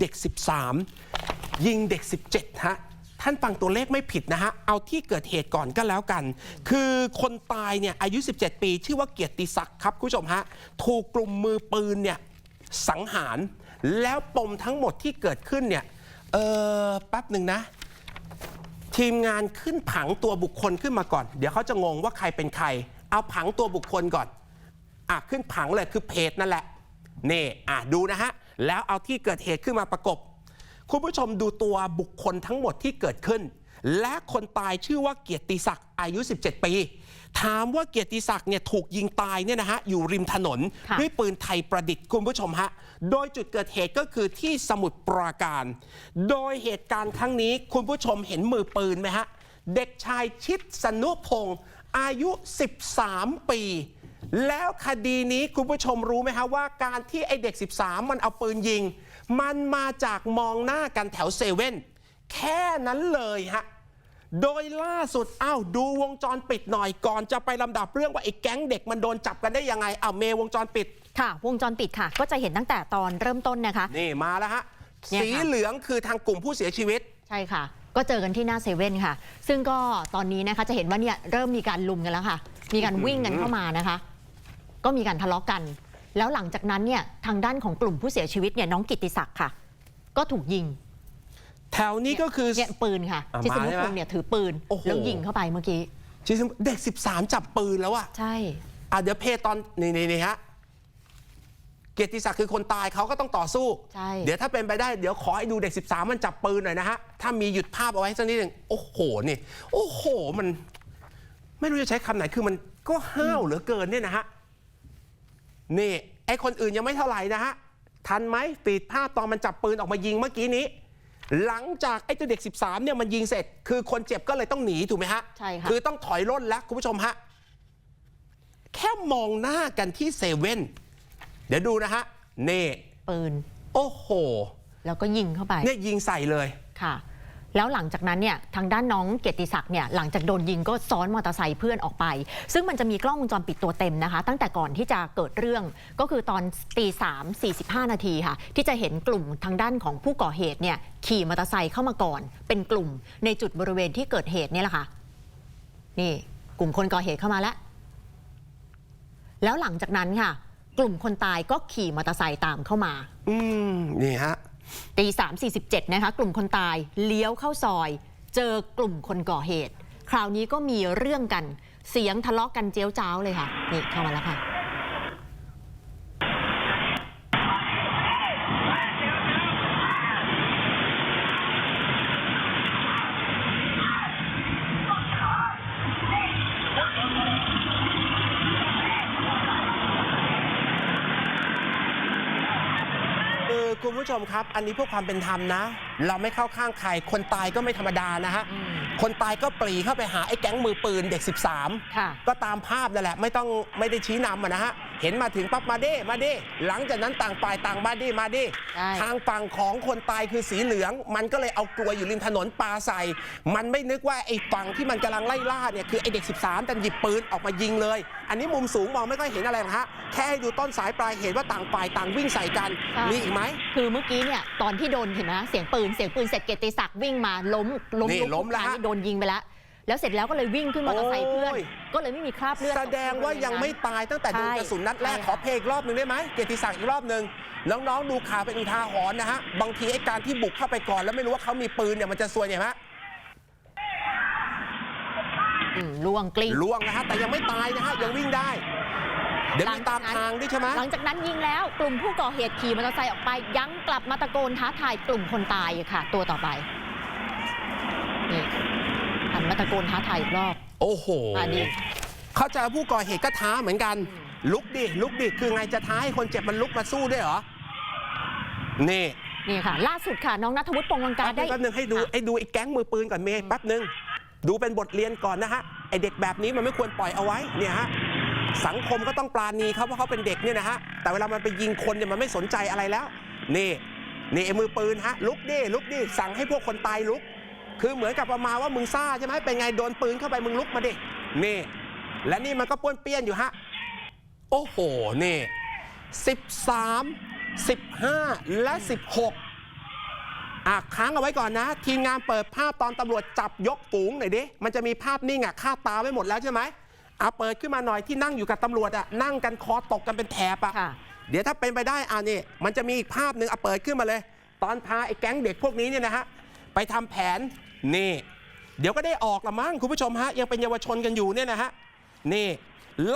เด็ก 13 ยิงเด็ก 17 ฮะ ท่านฟังตัวเลขไม่ผิดนะฮะ เอาที่เกิดเหตุก่อนก็แล้วกัน คือคนตายเนี่ยอายุ 17 ปี ชื่อว่าเกียรติศักดิ์ครับ คุณผู้ชมฮะ ถูกกลุ่มมือปืนเนี่ยสังหาร แล้วปมทั้งหมดที่เกิดขึ้นเนี่ย เออแป๊บหนึ่งนะ ทีมงานขึ้นผังตัวบุคคลขึ้นมาก่อน เดี๋ยวเขาจะงงว่าใครเป็นใคร เอาผังตัวบุคคลก่อน อะขึ้นผังเลยคือเพจนั่นแหละ นี่ อะดูนะฮะ แล้วเอาที่เกิดเหตุขึ้นมาประกบ คุณผู้ชมดูตัวบุคคลทั้งหมดที่เกิดขึ้น และคนตายชื่อว่าเกียรติศักดิ์อายุ 17 ปี ถามว่าเกียรติศักดิ์เนี่ยถูกยิงตายเนี่ยนะฮะอยู่ริมถนน ค่ะ ด้วยปืนไทยประดิษฐ์คุณผู้ชมฮะ โดยจุดเกิดเหตุก็คือที่สมุทรปราการ โดยเหตุการณ์ครั้งนี้คุณผู้ชมเห็นมือปืนไหมฮะ เด็กชายชิดสนุพงศ์อายุ 13 ปี แล้วคดีนี้คุณผู้ชมรู้ไหมฮะว่าการที่ไอเด็ก 13 มันเอาปืนยิง มันมาจากมองหน้ากันแถวเซเว่นแค่นั้นเลยฮะ โดยล่าสุดอ้าวดูวงจรปิดหน่อยก่อนจะไปลำดับเรื่องว่าไอ้แก๊งเด็กมันโดนจับกันได้ยังไงอ้าวเมย์วงจรปิด ค่ะ วงจรปิดค่ะ ก็จะเห็นตั้งแต่ตอนเริ่มต้นนะคะ นี่มาแล้วฮะเนี่ยค่ะ สีเหลืองคือทางกลุ่มผู้เสียชีวิต ใช่ค่ะ ก็เจอกันที่หน้าเซเว่นค่ะ ซึ่งก็ตอนนี้นะคะจะเห็นว่าเนี่ยเริ่มมีการลุมกันแล้วค่ะ มีการวิ่งกันเข้ามานะคะ ก็มีการทะเลาะกัน แล้วหลังจากนั้นเนี่ยทางด้านของกลุ่มผู้เสียชีวิตเนี่ยน้องกิตติศักดิ์ค่ะ ก็ถูกยิงแถวนี้ก็คือ เนี่ยปืนค่ะอะที่สมมมาติใช่ไหมพงษ์เนี่ยถือปืนโอ้โห แล้วยิงเข้าไปเมื่อกี้ชิสมเด็ก 13 จับปืนแล้วอะใช่ อะเดี๋ยวเพจตอนนี่นี่นี่ฮะเกียรติศักดิ์คือคนตายเขาก็ต้องต่อสู้ ใช่ เดี๋ยวถ้าเป็นไปได้เดี๋ยวขอให้ดูเด็ก 13 มันจับปืนหน่อยนะฮะ ถ้ามีหยุดภาพเอาไว้สักนิดหนึ่งโอ้โหนี่ โอ้โหมัน ไม่รู้จะใช้คำไหนคือมันก็ห้าวเหลือเกินเนี่ยนะฮะ นี่ไอคนอื่นยังไม่เท่าไหร่นะฮะ ทันไหมปีดภาพตอนมันจับปืนออกมายิงเมื่อกี้นี้ หลังจากไอ้ตัวเด็ก 13เนี่ยมันยิงเสร็จ คือคนเจ็บก็เลยต้องหนีถูกไหมฮะใช่ค่ะคือต้องถอยร่นแล้วคุณผู้ชมฮะ แค่มองหน้ากันที่เซเว่นเดี๋ยวดูนะฮะเน่ปืน โอ้โห แล้วก็ยิงเข้าไปเนี่ยยิงใส่เลยค่ะ แล้วหลังจากนั้นเนี่ยทางด้านน้องเกียรติศักดิ์เนี่ยหลังจากโดนยิงก็ซ้อนมอเตอร์ไซค์เพื่อนออกไป ซึ่งมันจะมีกล้องวงจรปิดตัวเต็มนะคะ ตั้งแต่ก่อนที่จะเกิดเรื่องก็คือตอนตีสามสี่สิบห้านาทีค่ะ ที่จะเห็นกลุ่มทางด้านของผู้ก่อเหตุเนี่ยขี่มอเตอร์ไซค์เข้ามาก่อน เป็นกลุ่มในจุดบริเวณที่เกิดเหตุเนี่ยแหละค่ะนี่กลุ่มคนก่อเหตุเข้ามาแล้ว แล้วหลังจากนั้นค่ะ กลุ่มคนตายก็ขี่มอเตอร์ไซค์ตามเข้ามา อืมนี่ฮะ ตีสามสี่สิบเจ็ดนะคะกลุ่มคนตายเลี้ยวเข้าซอย เจอกลุ่มคนก่อเหตุ คราวนี้ก็มีเรื่องกันเสียงทะเลาะกันเจียวจ้าวเลยค่ะ นี่เข้ามาแล้วค่ะ คุณผู้ชมครับ อันนี้เพื่อความเป็นธรรมนะ เราไม่เข้าข้างใคร คนตายก็ไม่ธรรมดานะฮะ คนตายก็ปรีเข้าไปหาไอ้แก๊งมือปืนเด็ก13ค่ะก็ตามภาพนั่นแหละไม่ต้องไม่ได้ชี้นำอะนะฮะ เห็นมาถึงปั๊บมาเด้มาเด้หลังจากนั้นต่างฝ่ายต่างมาเด้มาเด้ใช่ ทางฝั่งของคนตายคือสีเหลือง มันก็เลยเอากลวยอยู่ริมถนนปาใส่ มันไม่นึกว่าไอ้ฝั่งที่มันกำลังไล่ล่าเนี่ยคือไอ้เด็ก 13แต่หยิบปืนออกมายิงเลย อันนี้มุมสูงมองไม่ค่อยเห็นอะไรหรอกฮะแค่ให้ดูต้นสายปลายเหตุว่าต่างฝ่ายต่างวิ่งใส่กันค่ะ มีอีกไหม คือเมื่อกี้เนี่ยตอนที่โดนเห็นไหมเสียงปืนเสียงปืนเสร็จเกียรติศักดิ์วิ่งมาล้มล้มนี่ลุกล้มแล้วทุกครั้งฮะโดนยิงไปแล้ว แล้วเสร็จแล้วก็เลยวิ่งขึ้นมอเตอร์ไซค์เพื่อน โอ้ย ก็เลยไม่มีคราบเลือดแสดงว่ายังไม่ตกตายตั้งแต่โดนใช่กระสุนนัดแรกใช่ขอเพลงอีกรอบหนึ่งได้ไหมเกียรติศักดิ์อีกรอบหนึ่งน้องๆดูข่าวเป็นอุทาหรณ์นะฮะบางทีไอ้การที่บุกเข้าไปก่อนแล้วไม่รู้ว่าเขามีปืนเนี่ยมันจะซวยเนี่ยฮะอืมล่วงกลิ้ง ล่วงนะฮะแต่ยังไม่ตายนะฮะยังวิ่งได้ เดี๋ยวมีตามทางด้วยใช่ไหม หลังจากนั้นยิงแล้วกลุ่มผู้ก่อเหตุขี่มอเตอร์ไซค์ออกไปยังกลับมาตะโกนท้าทายกลุ่มคนตายอีกค่ะ ตัวต่อไปนี่หัน มาตะโกนท้าทายอีกรอบ โอ้โหอะดีเข้าใจว่าผู้ก่อเหตุก็ท้าเหมือนกัน ลุกดิ ลุกดิ คือไงจะท้าให้คนเจ็บมันลุกมาสู้ด้วยเหรอ นี่นี่ค่ะ ล่าสุดค่ะ น้องนัทวุฒิปงลังกาแป๊บนึได้งแป๊บนึงให้ดูไอ้ดูไอ้แก๊งมือปืนก่อนเมย์แป๊บนึง ดูเป็นบทเรียนก่อนนะฮะ ไอ้เด็กแบบนี้มันไม่ควรปล่อยเอาไว้เนี่ยฮะ สังคมก็ต้องปราณีเขาเพราะเขาเป็นเด็กเนี่ยนะฮะ แต่เวลามันไปยิงคนเนี่ยมันไม่สนใจอะไรแล้ว นี่ นี่ไอ้มือปืนฮะ ลุกดิ ลุกดิ สั่งให้พวกคนตายลุก คือเหมือนกับประมาณว่ามึงซ่าใช่ไหมเป็นไงโดนปืนเข้าไปมึงลุกมาดินี่และนี่มันก็ป้วนเปี้ยนอยู่ฮะ โอ้โหนี่13 15 และ 16อะค้างเอาไว้ก่อนนะ ทีมงานเปิดภาพตอนตำรวจจับยกฝูงหน่อยดิ มันจะมีภาพนิ่งอะคาดตาไว้หมดแล้วใช่ไหมอะเปิดขึ้นมาหน่อยที่นั่งอยู่กับตำรวจอะนั่งกันคอตกกันเป็นแถบอะค่ะเดี๋ยวถ้าเป็นไปได้อ่านี่มันจะมีอีกภาพหนึ่งเอาเปิดขึ้นมาเลย ตอนพาไอ้แก๊งเด็กพวกนี้เนี่ยนะฮะไปทำแผน นี่ เดี๋ยวก็ได้ออกละมั้งคุณผู้ชมฮะยังเป็นเยาวชนกันอยู่เนี่ยนะฮะนี่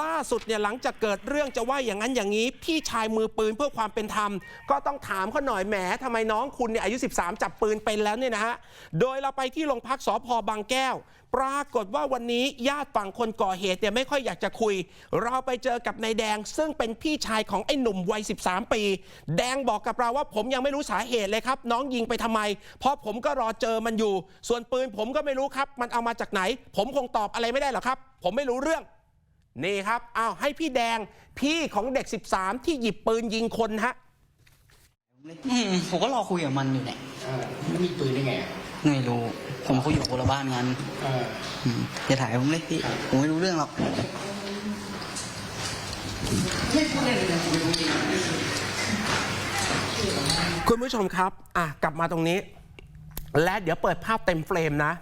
ล่าสุดเนี่ยหลังจากเกิดเรื่องจะว่าอย่างนั้นอย่างนี้ พี่ชายมือปืนเพื่อความเป็นธรรม ก็ต้องถามเขาหน่อยแหมทำไมน้องคุณเนี่ยอายุ 13 จับปืนเป็นแล้วเนี่ยนะฮะโดยเราไปที่โรงพักสพบางแก้ว ปรากฏว่าวันนี้ญาติฝั่งคนก่อเหตุเนี่ยไม่ค่อยอยากจะคุย เราไปเจอกับนายแดง ซึ่งเป็นพี่ชายของไอ้หนุ่มวัย 13 ปี แดงบอกกับเราว่าผมยังไม่รู้สาเหตุเลยครับ น้องยิงไปทำไม เพราะผมก็รอเจอมันอยู่ ส่วนปืนผมก็ไม่รู้ครับ มันเอามาจากไหน ผมคงตอบอะไรไม่ได้หรอกครับ ผมไม่รู้เรื่อง นี่ครับอ้าวให้พี่แดงพี่ของเด็ก 13 ที่หยิบปืนยิงคนฮะอืมผมก็รอคุยกับมันอยู่เนี่ยเออมันมีปืนได้ไงอะไม่รู้ ผมเขาอยู่คนละบ้านกันเอออืมอย่าถ่ายผมเลยพี่ ผมไม่รู้เรื่องหรอก คุณผู้ชมครับ อะ กลับมาตรงนี้ และเดี๋ยวเปิดภาพเต็มเฟรมนะ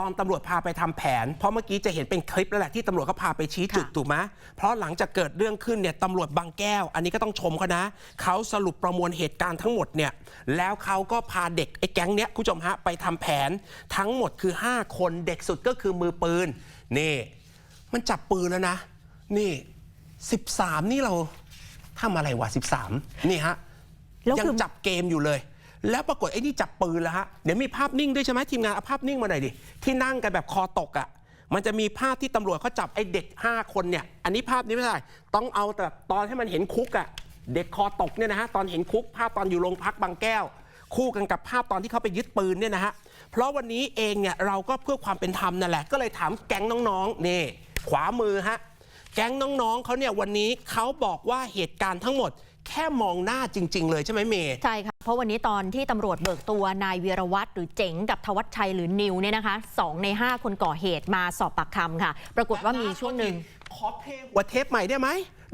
ตอนตำรวจพาไปทำแผน เพราะเมื่อกี้จะเห็นเป็นคลิปแล้วแหละที่ตำรวจเขาพาไปชี้จุดค่ะถูกไหมเพราะหลังจากเกิดเรื่องขึ้นเนี่ยตำรวจบางแก้ว อันนี้ก็ต้องชมเขานะเขาสรุปประมวลเหตุการณ์ทั้งหมดเนี่ยแล้วเขาก็พาเด็กไอ้แก๊งเนี้ยคุณผู้ชมฮะไปทำแผนทั้งหมดคือ 5 คนเด็กสุดก็คือมือปืนนี่ มันจับปืนแล้วนะ นี่ 13 นี่เราทำอะไรวะ 13 นี่ฮะแล้วยังคือจับเกมอยู่เลย แล้วปรากฏไอ้นี่จับปืนแล้วฮะเดี๋ยวมีภาพนิ่งด้วยใช่ไหมทีมงานเอาภาพนิ่งมาหน่อยดิที่นั่งกันแบบคอตกอะ่ะมันจะมีภาพที่ตำรวจเขาจับไอ้เด็ก 5 คนเนี่ย อันนี้ภาพนี้ไม่ใช่ต้องเอาแต่ตอนให้มันเห็นคุกอะ่ะ เด็กคอตกเนี่ยนะฮะ ตอนเห็นคุก ภาพตอนอยู่โรงพักบางแก้ว คู่กันกับภาพตอนที่เขาไปยึดปืนเนี่ยนะฮะ เพราะวันนี้เองเนี่ยเราก็เพื่อความเป็นธรรมนั่นแหละ ก็เลยถามแก๊งน้องๆ นี่ ขวามือฮะ แก๊งน้องๆเขาเนี่ยวันนี้เขาบอกว่าเหตุการณ์ทั้งหมด แค่มองหน้าจริง ๆ เลยใช่ไหมเมย์ใช่ค่ะ เพราะวันนี้ตอนที่ตำรวจเบิกตัวนายวีรวัตรหรือเจ๋งกับทวัชชัยหรือนิวเนี่ยนะคะสองใน 5 คนก่อเหตุมาสอบปากคำค่ะ ปรากฏว่ามีช่วงหนึ่งขอเพลงหัวเทปใหม่ได้ไหม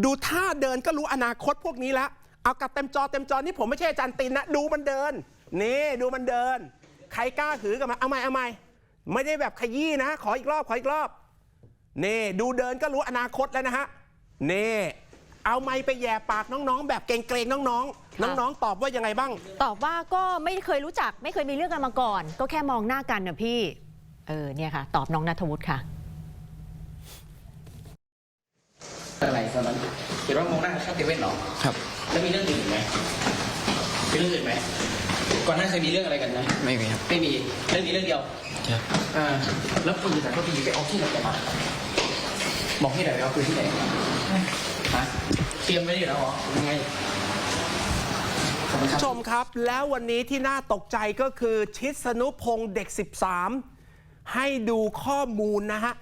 ดูท่าเดินก็รู้อนาคตพวกนี้ละเอากับเต็มจอเต็มจอนี่ผมไม่ใช่อาจารย์ตินนะดูมันเดินนี่ดูมันเดิน ใครกล้าหือกับมันเอาใหม่เอาใหม่ไม่ได้แบบขยี้นะ ขออีกรอบขออีกรอบ นี่ดูเดินก็รู้อนาคตแล้วนะฮะนี่เอาไม้ไปแย่ปากน้องๆ แบบเกรงๆน้องๆ น้องๆ ตอบว่ายังไงบ้าง ตอบว่าก็ไม่เคยรู้จักไม่เคยมีเรื่องกันมาก่อน ก็แค่มองหน้ากันนะพี่เออเนี่ยค่ะ ตอบน้องนัทวุฒิค่ะอะไรตอนนั้นเห็นว่ามองหน้าข้างเซเว่นเหรอครับ แล้วมีเรื่องอื่นอีกไหมมีเรื่องอื่นไหม ก่อนหน้าเคยมีเรื่องอะไรกันไหมไม่มีครับ ไม่มีเรื่องนี้เรื่องเดียวครับ อ่าแล้วปืนแต่ก็ปืนไปเอาที่ไหนกันมาบอกที่ไหนไปเอาปืนที่ไหนฮะเตรียมไว้อยู่แล้วเหรอยังไงขอบคุณครับ ชมครับแล้ววันนี้ที่น่าตกใจก็คือชิสนุพงศ์เด็ก 13 ให้ดูข้อมูลนะฮะ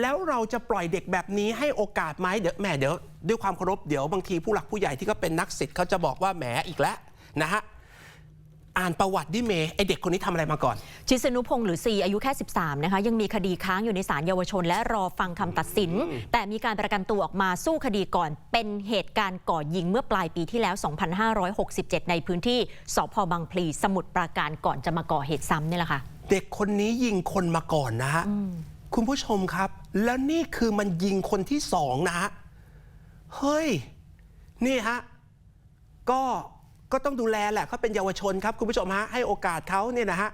แล้วเราจะปล่อยเด็กแบบนี้ให้โอกาสไหมเดี๋ยวแหมเดี๋ยว ด้วยความเคารพเดี๋ยวบางทีผู้หลักผู้ใหญ่ที่ก็เป็นนักศิษย์เขาจะบอกว่าแหมอีกแล้วนะฮะ อ่านประวัติดิเมย์ไอเด็กคนนี้ทำอะไรมาก่อน ชิสนุพงศ์หรือซีอายุแค่ 13 นะคะ ยังมีคดีค้างอยู่ในศาลเยาวชน และรอฟังคำตัดสิน แต่มีการประกันตัวออกมาสู้คดีก่อน เป็นเหตุการณ์ก่อยิงเมื่อปลายปีที่แล้ว 2567 ในพื้นที่สพบางพลีสมุทรปราการก่อนจะมาก่อเหตุซ้ำนี่แหละค่ะ เด็กคนนี้ยิงคนมาก่อนนะฮะคุณผู้ชมครับ แล้วนี่คือมันยิงคนที่สองนะฮะเฮ้ย นี่ฮะก็ ก็ต้องดูแลแหละเขาเป็นเยาวชนครับคุณผู้ชมฮะให้โอกาสเขาเนี่ยนะฮะ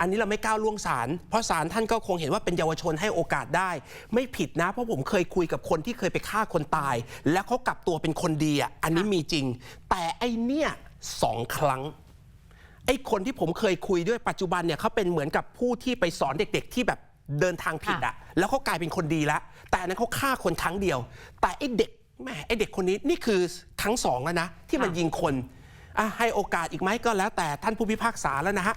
อันนี้เราไม่ก้าวล่วงศาลเพราะศาลท่านก็คงเห็นว่าเป็นเยาวชนให้โอกาสได้ ไม่ผิดนะ เพราะผมเคยคุยกับคนที่เคยไปฆ่าคนตาย แล้วเขากลับตัวเป็นคนดีอะอันนี้มีจริง แต่ไอเนี่ยสองครั้งไอ้คนที่ผมเคยคุยด้วยปัจจุบันเนี่ยเขาเป็นเหมือนกับผู้ที่ไปสอนเด็ก ๆ ที่แบบเดินทางผิดอะแล้วเขากลายเป็นคนดีแล้ว แต่อันนั้นเขาฆ่าคนครั้งเดียว แต่ไอ้เด็กแหมไอ้เด็กคนนี้นี่คือครั้งสองแล้วนะ ที่มันค่ะยิงคนอะ ให้โอกาสอีกไหมก็แล้วแต่ท่านผู้พิพากษาแล้วนะฮะ